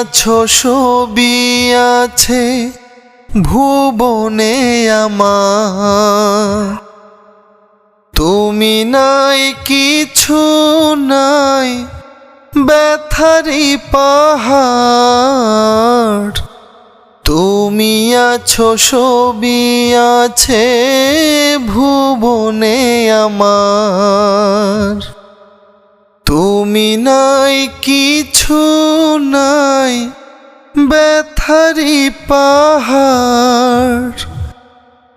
আছো ছবি আছে। ভুবনে তুমি নাই, কিছু নাই। ব্যথারি পাহাড়। তুমি আছো ছবি আছে। ভুবনে আমার। তুমি নাই কিছু নাই। ব্যথারি পাহাড়।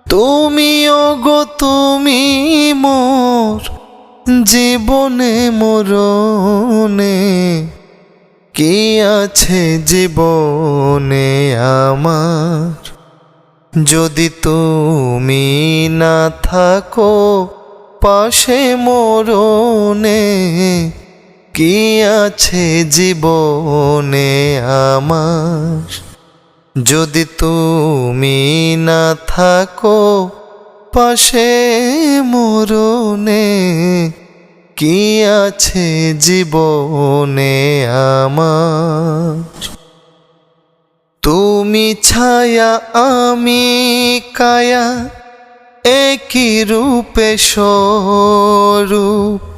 তুমি গো, তুমি মোর জীবনে মরণে। কি আছে জীবনে আমার? যদি তুমি না থাকো পাশে মরণে কি আছে জীবনে আমার? যদি তুমি না থাকো পাশে মরণে, কি আছে জীবনে আমার? তুমি ছায়া, আমি কায়া, একই রূপে স্বরূপ।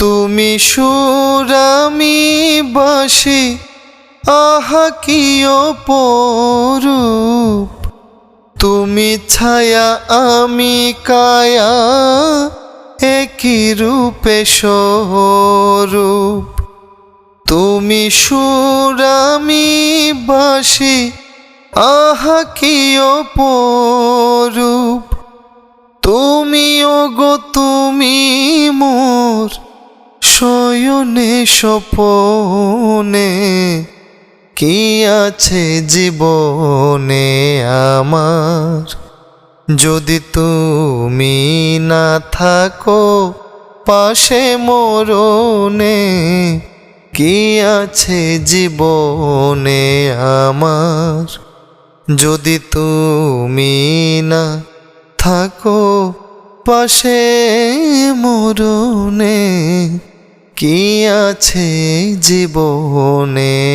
তুমি সুর আমি বাসি, আহা কি তুমি ছায়া আমি কায়া, একই রূপে স্বরূপ। তুমি সুর আমি বাসি, আহা কি অপরূপ। তুমি তুমি মোর শয়নে সপনে কি আছে জীবনে আমার? যদি তুমি না থাকো পাশে মরণে, কি আছে জীবনে আমার? যদি তুমি না থাকো পাশে মরণে কি আছে জীবনে।